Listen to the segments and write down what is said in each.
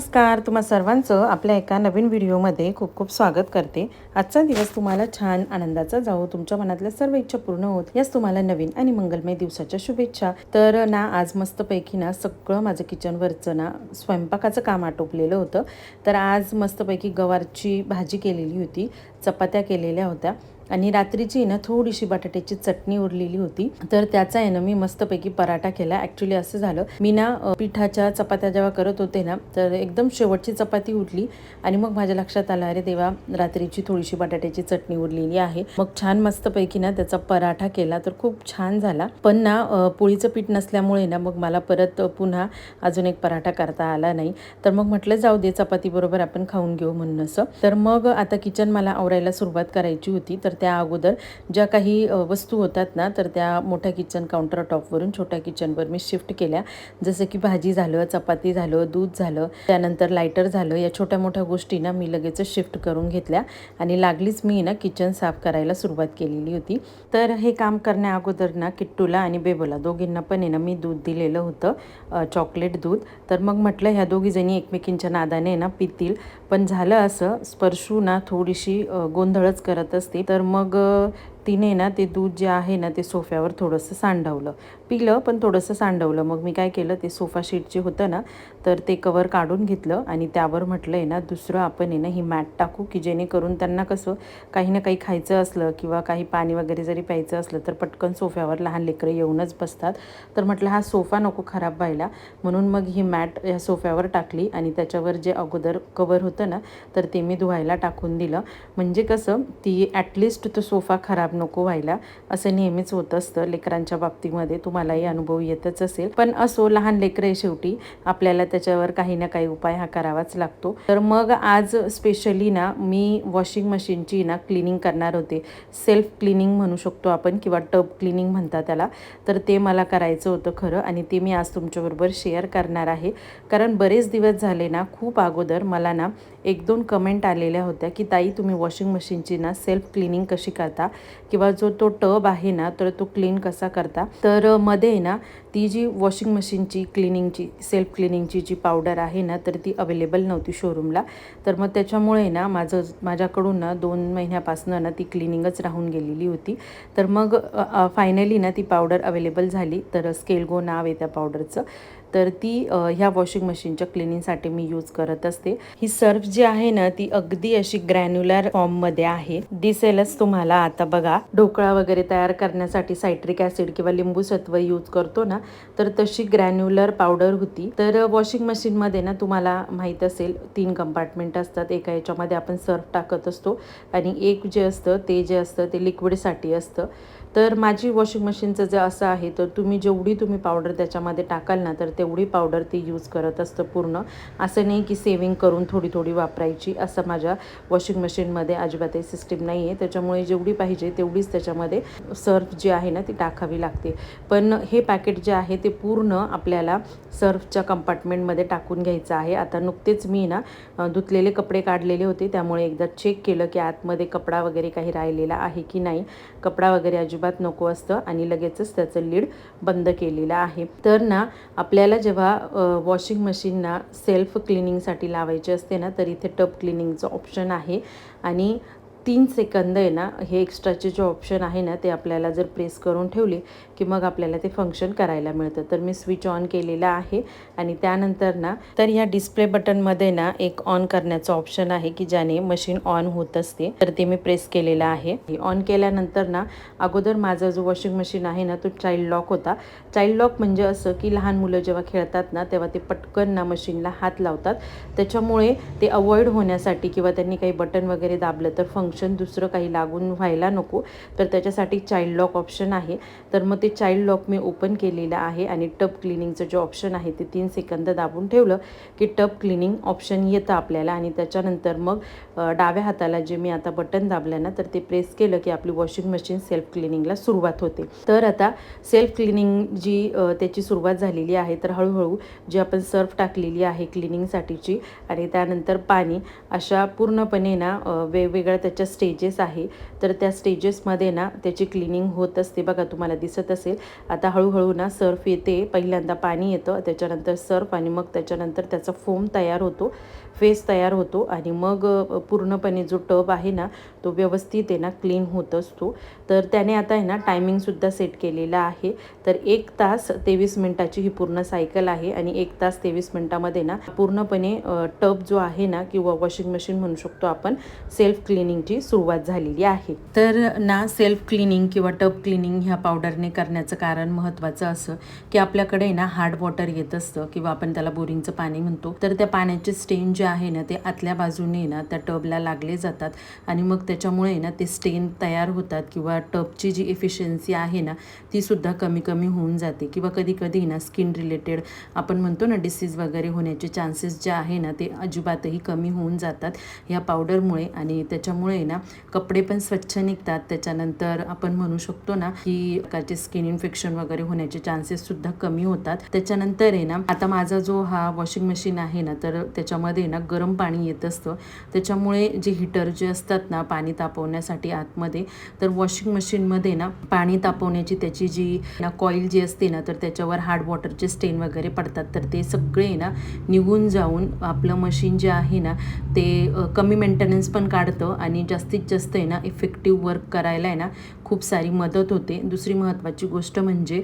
नमस्कार तुम्हा सर्वांचं आपल्या एका नवीन व्हिडिओमध्ये खूप खूप स्वागत करते. आजचा दिवस तुम्हाला छान आनंदाचा जाऊ तुमच्या मनातल्या सर्व इच्छा पूर्ण होत यास तुम्हाला नवीन आणि मंगलमय दिवसाच्या शुभेच्छा. तर ना आज मस्तपैकी ना सगळं माझं किचनवरचं ना स्वयंपाकाचं काम आटोपलेलं होतं. तर आज मस्तपैकी गवारची भाजी केलेली होती चपात्या केलेल्या होत्या. आणि रात्रीची ना थोडीशी बटाट्याची चटणी उरलेली होती. तर त्याचा आहे ना मी मस्तपैकी पराठा केला. ॲक्च्युली असं झालं. मी ना पिठाच्या चपात्या जेव्हा करत होते ना तर एकदम शेवटची चपाती उरली. आणि मग माझ्या लक्षात आलं अरे देवा रात्रीची थोडीशी बटाट्याची चटणी उरलेली आहे. मग छान मस्तपैकी ना त्याचा पराठा केला. तर खूप छान झाला. पण ना पोळीचं पीठ नसल्यामुळे ना मग मला परत पुन्हा अजून एक पराठा करता आला नाही. तर मग म्हटलं जाऊ दे चपाती बरोबर आपण खाऊन घेऊ म्हणून असं. तर मग आता किचन मला आवरायला सुरुवात करायची होती. तर त्या अगोदर ज्या काही वस्तू होतात ना तर त्या मोठ्या किचन काउंटर टॉपवरून छोट्या किचनवर मी शिफ्ट केल्या. जसं की भाजी झालं चपाती झालं दूध झालं त्यानंतर लायटर झालं या छोट्या मोठ्या गोष्टी ना मी लगेच शिफ्ट करून घेतल्या आणि लागलीच मी ना किचन साफ करायला सुरुवात केलेली होती. तर हे काम करण्या अगोदर ना किट्टूला आणि बेबोला दोघींना पण आहे ना मी दूध दिलेलं होतं चॉकलेट दूध. तर मग म्हटलं ह्या दोघीजणी एकमेकींच्या नादाने ना पितील. पण झालं असं स्पर्शू ना थोडीशी गोंधळच करत असते. तर मग तिने ना ते दूध जे आहे ना ते सोफ्यावर थोडंसं सांडवलं. पिलं पण थोडंसं सांडवलं. मग मी काय केलं ते सोफा शीट जे होतं ना तर ते कवर काढून घेतलं आणि त्यावर म्हटलं आहे ना दुसरं आपण आहे ना ही मॅट टाकू की जेणेकरून त्यांना कसं काही ना काही खायचं असलं किंवा काही पाणी वगैरे जरी प्यायचं असलं तर पटकन सोफ्यावर लहान लेकरं येऊनच बसतात. तर म्हटलं हा सोफा नको खराब व्हायला. म्हणून मग ही मॅट या सोफ्यावर टाकली आणि त्याच्यावर जे अगोदर कवर होतं ना तर ते मी धुवायला टाकून दिलं. म्हणजे कसं ती ॲटलिस्ट तो सोफा खराब नको व्हायला असं नेहमीच होत असतं. लेकरांच्या बाबतीमध्ये तुम्हालाही अनुभव येतच असेल. पण असो लहान लेकरं शेवटी आपल्याला त्याच्यावर काही ना काही उपाय हा करावाच लागतो. तर मग आज स्पेशली ना मी वॉशिंग मशीनची ना क्लिनिंग करणार होते. सेल्फ क्लिनिंग म्हणू शकतो आपण किंवा टब क्लिनिंग म्हणतात त्याला. तर ते मला करायचं होतं खरं आणि ते मी आज तुमच्याबरोबर शेअर करणार आहे. कारण बरेच दिवस झाले ना खूप अगोदर मला ना एक दोन कमेंट आलेल्या होत्या की ताई तुम्ही वॉशिंग मशीनची ना सेल्फ क्लिनिंग कशी करता? किंवा जो तो टब आहे ना तर तो क्लीन कसा करता? तर मध्ये ना ती जी वॉशिंग मशीनची क्लिनिंगची सेल्फ क्लिनिंगची जी पावडर आहे ना तर ती अवेलेबल नव्हती शोरूमला तर मग त्याच्यामुळे ना माझं माझ्याकडून ना दोन महिन्यापासून ना ती क्लिनिंगच राहून गेलेली होती. तर मग फायनली ना ती पावडर अवेलेबल झाली. तर स्केलगो नाव आहे त्या पावडरचं तर ती ह्या वॉशिंग मशीनच्या क्लिनिंगसाठी मी यूज करत असते. ही सर्फ जी आहे ना ती अगदी अशी ग्रॅन्युलर फॉर्ममध्ये आहे. दिसेलच तुम्हाला आता बघा. ढोकळा वगैरे तयार करण्यासाठी सायट्रिक ॲसिड किंवा लिंबू सत्व यूज करतो ना तर तशी ग्रॅन्युलर पावडर होती. तर वॉशिंग मशीनमध्ये ना तुम्हाला माहीत असेल तीन कंपार्टमेंट असतात. एका याच्यामध्ये आपण सर्फ टाकत असतो आणि एक जे असतं ते जे असतं ते लिक्विडसाठी असतं. तर माझी वॉशिंग मशीनचं जे असं आहे तर तुम्ही जेवढी तुम्ही पावडर त्याच्यामध्ये टाकाल ना तर तेवढी पावडर ती यूज करत असतं पूर्ण. असं नाही की सेविंग करून थोडी थोडी वापरायची असं माझ्या वॉशिंग मशीनमध्ये अजिबातही सिस्टीम नाही आहे त्याच्यामुळे जेवढी पाहिजे तेवढीच त्याच्यामध्ये सर्फ जी आहे ना ती टाकावी लागते. पण हे पॅकेट जे आहे ते पूर्ण आपल्याला सर्फच्या कंपार्टमेंटमध्ये टाकून घ्यायचं आहे. आता नुकतेच मी ना धुतलेले कपडे काढलेले होते. त्यामुळे एकदा चेक केलं की आतमध्ये कपडा वगैरे काही राहिलेला आहे की नाही. कपडा वगैरे अजिबात नको असतं आणि लगेचच त्याचं लीड बंद केलेलं आहे. तर ना आपल्याला जेव्हा वॉशिंग मशीनना सेल्फ क्लिनिंगसाठी लावायचे असते ना तर इथे टब क्लिनिंगचं ऑप्शन आहे. आणि तीन सेकंद आहे ना हे एक्स्ट्राचे जे ऑप्शन आहे ना ते आपल्याला जर प्रेस करून ठेवले की मग आपल्याला ते फंक्शन करायला मिळतं. तर मी स्विच ऑन केलेला आहे आणि त्यानंतर ना तर या डिस्प्ले बटनमध्ये ना एक ऑन करण्याचं ऑप्शन आहे की ज्याने मशीन ऑन होत असते. तर ते मी प्रेस केलेलं आहे. ऑन केल्यानंतर ना अगोदर माझा जो वॉशिंग मशीन आहे ना तो चाइल्ड लॉक होता. चाइल्ड लॉक म्हणजे असं की लहान मुलं जेव्हा खेळतात ना तेव्हा ते पटकन ना मशीनला हात लावतात. त्याच्यामुळे ते अवॉइड होण्यासाठी किंवा त्यांनी काही बटन वगैरे दाबलं तर फंक्शन दुसरं काही लागून व्हायला नको. तर त्याच्यासाठी चाइल्ड लॉक ऑप्शन आहे. तर मग ते चाइल्ड लॉक मी ओपन केलेलं आहे आणि टब क्लिनिंगचं जे ऑप्शन आहे ते तीन सेकंद दाबून ठेवलं की टब क्लिनिंग ऑप्शन येतं आपल्याला आणि त्याच्यानंतर मग डाव्या हाताला जे मी आता बटन दाबलं ना तर ते प्रेस केलं की आपली वॉशिंग मशीन सेल्फ क्लिनिंगला सुरुवात होते. तर आता सेल्फ क्लिनिंग जी त्याची सुरुवात झालेली आहे तर हळूहळू जी आपण सर्फ टाकलेली आहे क्लिनिंगसाठीची आणि त्यानंतर पाणी अशा पूर्णपणे ना वेगवेगळ्या त्याच्या स्टेजेस आहे. तर त्या स्टेजेसमध्ये ना त्याची क्लिनिंग होत असते. बघा तुम्हाला दिसत असेल. आता हळूहळू ना सर्फ येते. पहिल्यांदा पाणी येतं त्याच्यानंतर सर्फ आणि मग त्याच्यानंतर त्याचा फोम तयार होतो फेस तयार होतो आणि मग पूर्णपणे जो टब आहे ना तो व्यवस्थित आहे ना क्लीन होत असतो. तर त्याने आता आहे ना टायमिंगसुद्धा सेट केलेला आहे. तर एक तास तेवीस मिनटाची ही पूर्ण सायकल आहे आणि एक तास तेवीस मिनटामध्ये ना पूर्णपणे टब जो आहे ना किंवा वॉशिंग मशीन म्हणू शकतो आपण सेल्फ क्लिनिंगची सुरुवात झालेली आहे. तर ना सेल्फ क्लिनिंग किंवा टब क्लिनिंग ह्या पावडरने करण्याचं कारण महत्त्वाचं असं की आपल्याकडे ना हार्ड वॉटर येत असतं किंवा आपण त्याला बोरिंगचं पाणी म्हणतो. तर त्या पाण्याचे स्टेन जे आहे ना ते आतल्या बाजूने ना त्या टबला लागले जातात आणि मग त्याच्यामुळे ना ते स्टेन तयार होतात किंवा टबची जी एफिशियन्सी आहे ना ती सुद्धा कमी कमी होऊन जाते किंवा कधी कधी ना स्किन रिलेटेड आपण म्हणतो ना डिसीज वगैरे होण्याचे चान्सेस जे आहे ना ते अजिबातही कमी होऊन जातात ह्या पावडरमुळे आणि त्याच्यामुळे ना कपडे पण स्वच्छ निघतात त्याच्यानंतर आपण म्हणू शकतो ना की प्रकारचे स्किन इन्फेक्शन वगैरे होण्याचे चान्सेस सुद्धा कमी होतात. त्याच्यानंतर आहे ना आता माझा जो हा वॉशिंग मशीन आहे ना तर त्याच्यामध्ये ना गरम पाणी येत असतं. त्याच्यामुळे जे हिटर जे असतात ना पाणी तापवण्यासाठी आतमध्ये तर वॉशिंग मशीनमध्ये ना पाणी तापवण्याची त्याची जी ना कॉईल जी असते ना तर त्याच्यावर हार्ड वॉटरचे स्टेन वगैरे पडतात. तर ते सगळे ना निघून जाऊन आपलं मशीन जे आहे ना ते कमी मेंटेनन्स पण काढतं आणि जास्तीत जास्त आहे ना इफेक्ट इफेक्टिव्ह वर्क करायला आहे ना खूप सारी मदत होते. दुसरी महत्त्वाची गोष्ट म्हणजे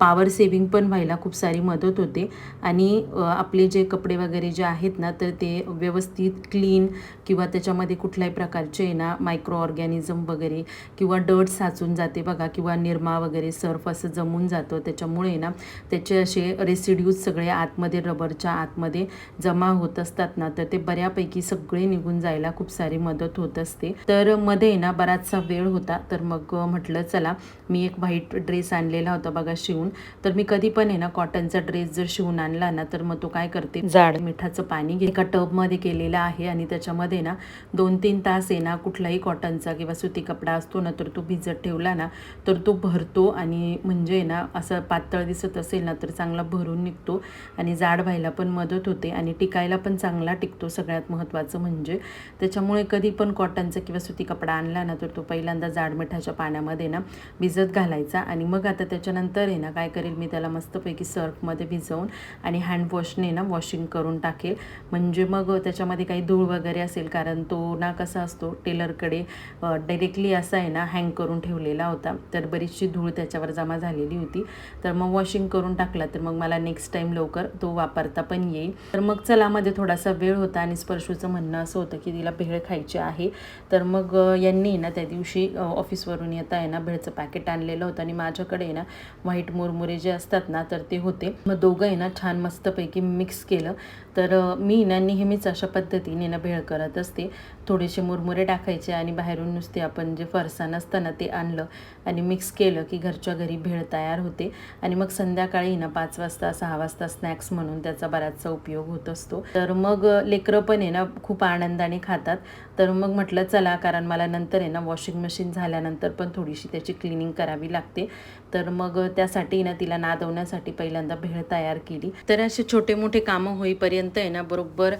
पावर सेविंग पण व्हायला खूप सारी मदत होते. आणि आपले जे कपडे वगैरे जे आहेत ना तर ते व्यवस्थित क्लीन किंवा त्याच्यामध्ये कुठल्याही प्रकारचे आहे ना मायक्रो ऑर्गॅनिझम वगैरे किंवा डर्ट साचून जाते बघा किंवा निरमा वगैरे सर्फ असं जमून जातं. त्याच्यामुळे ना त्याचे असे रेसिड्यूज सगळे आतमध्ये रबरच्या आतमध्ये जमा होत असतात ना तर ते बऱ्यापैकी सगळे निघून जायला खूप सारी मदत होत असते. तर मध्ये ना बराचसा वेळ होता तर मग म्हटलं चला मी एक व्हाईट ड्रेस आणलेला होता बघा शिवून. तर मी कधी पण आहे ना कॉटनचा ड्रेस जर शिवून आणला ना तर मग तो काय करते? जाड. मिठाचं पाणी एका टबमध्ये केलेलं आहे आणि त्याच्यामध्ये ना दोन तीन तास आहे ना कुठलाही कॉटनचा किंवा सुती कपडा असतो ना तर तो भिजत ठेवला ना तर तो भरतो आणि म्हणजे ना असं पातळ दिसत असेल ना तर चांगला भरून निघतो आणि जाड व्हायला पण मदत होते आणि टिकायला पण चांगला टिकतो सगळ्यात महत्त्वाचं म्हणजे. त्याच्यामुळे कधी पण कॉटनचा किंवा सुती कपडा आणला ना तर तो पहिल्यांदा जाड मिठाच्या पाण्यामध्ये ना भिजत घालायचा आणि मग आता त्याच्यानंतर आहे ना काय करेल मी त्याला मस्तपैकी सर्फमध्ये भिजवून आणि हँडवॉशने ना वॉशिंग करून टाकेल. म्हणजे मग त्याच्यामध्ये काही धूळ वगैरे असेल कारण तो ना कसा असतो टेलरकडे डायरेक्टली असा आहे ना हँग करून ठेवलेला होता. तर बरीचशी धूळ त्याच्यावर जमा झालेली होती. तर मग वॉशिंग करून टाकला तर मग मला नेक्स्ट टाईम लवकर तो वापरता पण येईल. तर मग चलामध्ये थोडासा वेळ होता आणि स्पर्शूचं म्हणणं असं होतं की तिला भेळ खायची आहे. तर मग यांनी ना त्या दिवशी ऑफिसवर ऑफिसवरून येता आहे ना भेळचं पॅकेट आणलेलं होतं आणि माझ्याकडे आहे ना व्हाईट मुरमुरे जे असतात ना तर ते होते. मग दोघं आहे ना छान मस्तपैकी मिक्स केलं. तर मी ना नेहमीच अशा पद्धतीने ना भेळ करत असते. थोडेसे मुरमुरे टाकायचे आणि बाहेरून नुसते आपण जे फरसाण असतं ना ते आणलं आणि मिक्स केलं की घरच्या घरी भेळ तयार होते. आणि मग संध्याकाळी ना पाच वाजता सहा वाजता स्नॅक्स म्हणून त्याचा बराचसा उपयोग होत असतो. तर मग लेकरं पण आहे ना खूप आनंदाने खातात. तर मग म्हटलं चला कारण मला नंतर आहे ना वॉशिंग मशीन झाल्यानंतर पण थोडीशी त्याची क्लिनिंग करावी लागते. तर मग त्यासाठी ना तिला नादवण्यासाठी पहिल्यांदा भेळ तयार केली. तर असे छोटे मोठे कामं होईपर्यंत आहे ना बरोबर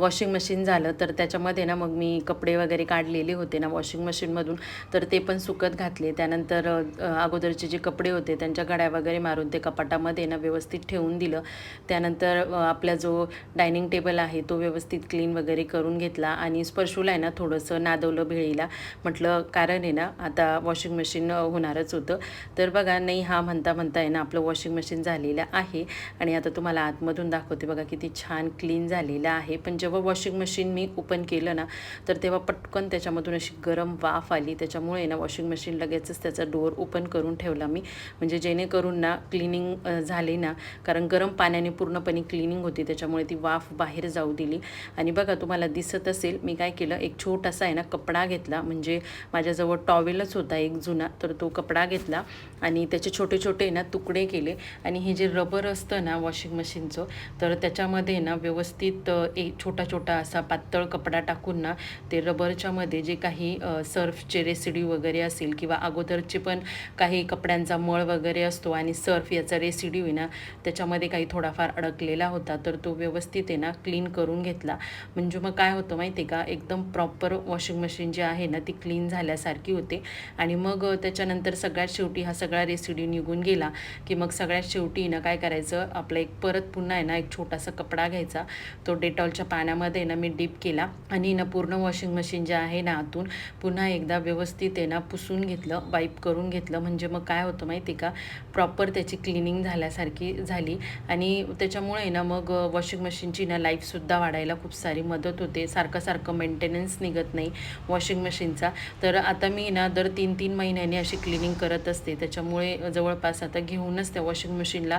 वॉशिंग मशीन झालं तर त्याच्यामध्ये ना मग मी कपडे वगैरे काढलेले होते ना वॉशिंग मशीनमधून तर ते पण सुकत घातले. त्यानंतर अगोदरचे जे कपडे होते त्यांच्या गड्या वगैरे मारून ते कपाटामध्ये ना व्यवस्थित ठेवून दिलं. त्यानंतर आपला जो डायनिंग टेबल आहे तो व्यवस्थित क्लीन वगैरे करून घेतला आणि स्पर्शूला आहे ना थोडंसं नादवलं भेळीला. म्हटलं कारण आहे ना आता वॉशिंग मशीन होणारच होतं. तर बघा नाही हा म्हणता म्हणता आहे ना आपलं वॉशिंग मशीन झालेलं आहे. आणि आता तुम्हाला आतमधून दाखवते बघा किती छान क्लीन झालेलं आहे. पण जेव्हा वॉशिंग मशीन मी ओपन केलं ना तर तेव्हा पटकन त्याच्यामधून अशी गरम वाफ आली. त्याच्यामुळे ना वॉशिंग मशीन लगेचच त्याचा डोअर ओपन करून ठेवला मी. म्हणजे जेणेकरून ना क्लिनिंग झाली ना कारण गरम पाण्याने पूर्णपणे क्लिनिंग होती. त्याच्यामुळे ती वाफ बाहेर जाऊ दिली. आणि बघा तुम्हाला दिसत असेल मी काय केलं एक छोटासा आहे ना कपडा घेतला. म्हणजे माझ्याजवळ टॉवेलच होता. होता एक जुना तर तो कपडा घेतला आणि त्याचे छोटे छोटे ना तुकडे केले. आणि हे जे रबर असतं ना वॉशिंग मशीनचं तर त्याच्यामध्ये ना व्यवस्थित एक छोटा छोटा असा पातळ कपडा टाकून ना ते रबरच्यामध्ये जे काही सर्फचे रेसिड्यू वगैरे असेल किंवा अगोदरचे पण काही कपड्यांचा मळ वगैरे असतो आणि सर्फ याचा रेसिड्यू आहे ना त्याच्यामध्ये काही थोडाफार अडकलेला होता तर तो व्यवस्थित आहे ना क्लीन करून घेतला. म्हणजे मग काय होतं माहिती आहे का? एकदम प्रॉपर वॉशिंग मशीन जी आहे ना ती क्लीन झाल्यासारखी होते. आणि मग त्याच्यानंतर सगळ्यात शेवटी हा सगळा रेसिड्यू निघून गेला की मग सगळ्यात शेवटी ना काय करायचं आपलं एक परत पुन्हा आहे ना एक छोटासा कपडा घ्यायचा. तो डेटॉलच्या पाण्यामध्ये ना मी डीप केला आणि ना पूर्ण वॉशिंग मशीन जे आहे ना आतून पुन्हा एकदा व्यवस्थित आहे ना पुसून घेतलं वाईप करून घेतलं. म्हणजे मग काय होतं माहिती का? प्रॉपर त्याची क्लिनिंग झाल्यासारखी झाली आणि त्याच्यामुळे ना मग वॉशिंग मशीनची ना लाईफसुद्धा वाढायला खूप सारी मदत होते. सारखं सारखं मेंटेनन्स निघत नाही वॉशिंग मशीनचा तर आता मी ना दर तीन तीन तीन महिन्यांनी अशी क्लिनिंग करत असते. त्याच्यामुळे जवळपास आता घेऊनच त्या वॉशिंग मशीनला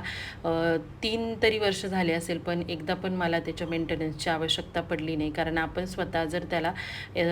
तीन तरी वर्ष झाले असेल पण एकदा पण मला त्याच्या मेंटेनन्सची आवश्यकता पडली नाही. कारण आपण स्वतः जर त्याला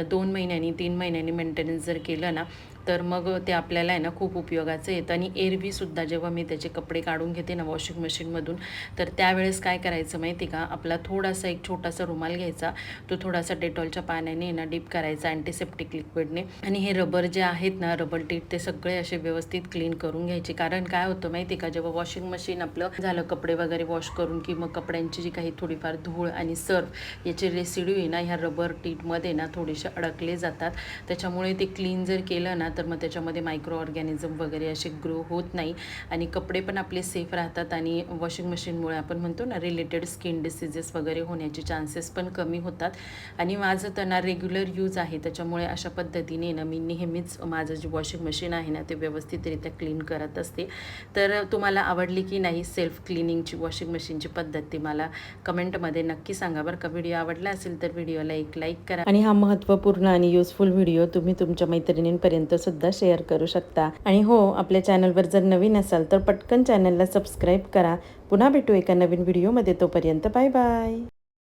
दोन महिन्यांनी तीन महिन्यांनी मेंटेनन्स जर केलं ना तर मग ते आपल्याला आहे ना खूप उपयोगाचं येतं. आणि एरवीसुद्धा जेव्हा मी त्याचे कपडे काढून घेते ना वॉशिंग मशीनमधून तर त्यावेळेस काय करायचं माहिती का? आपला थोडासा एक छोटासा रुमाल घ्यायचा. तो थोडासा डेटॉलच्या पाण्याने ना डीप करायचा अँटीसेप्टिक लिक्विडने आणि हे रबर जे आहेत ना रबर टीट ते सगळे असे व्यवस्थित क्लीन करून घ्यायचे. कारण काय होतं माहिती का? जेव्हा वॉशिंग मशीन आपलं झालं कपडे वगैरे वॉश करून की मग कपड्यांची जी काही थोडीफार धूळ आणि सर्फ याचे रेसिड्यू आहे ना ह्या रबर टीटमध्ये ना थोडेसे अडकले जातात. त्याच्यामुळे ते क्लीन जर केलं ना तर मग त्याच्यामध्ये मायक्रो ऑर्गॅनिझम वगैरे असे ग्रो होत नाही. आणि कपडे पण आपले सेफ राहतात आणि वॉशिंग मशीनमुळे आपण म्हणतो ना रिलेटेड स्किन डिसिजेस वगैरे होण्याचे चान्सेस पण कमी होतात. आणि माझं तर ना रेग्युलर यूज आहे. त्याच्यामुळे अशा पद्धतीने ना मी नेहमीच माझं जे वॉशिंग मशीन आहे ना ते व्यवस्थितरित्या क्लीन करत असते. तर तुम्हाला आवडली की नाही सेल्फ क्लिनिंगची वॉशिंग मशीनची पद्धत ती मला कमेंटमध्ये नक्की सांगा. बरं का व्हिडिओ आवडला असेल तर व्हिडिओला एक लाईक करा. आणि हा महत्त्वपूर्ण आणि युजफुल व्हिडिओ तुम्ही तुमच्या मैत्रिणींपर्यंत सुद्धा शेअर करू शकता. आणि हो आपल्या चॅनलवर जर नवीन असाल तर पटकन चॅनलला सबस्क्राईब करा. पुन्हा भेटू एका नवीन व्हिडिओमध्ये तोपर्यंत बाय बाय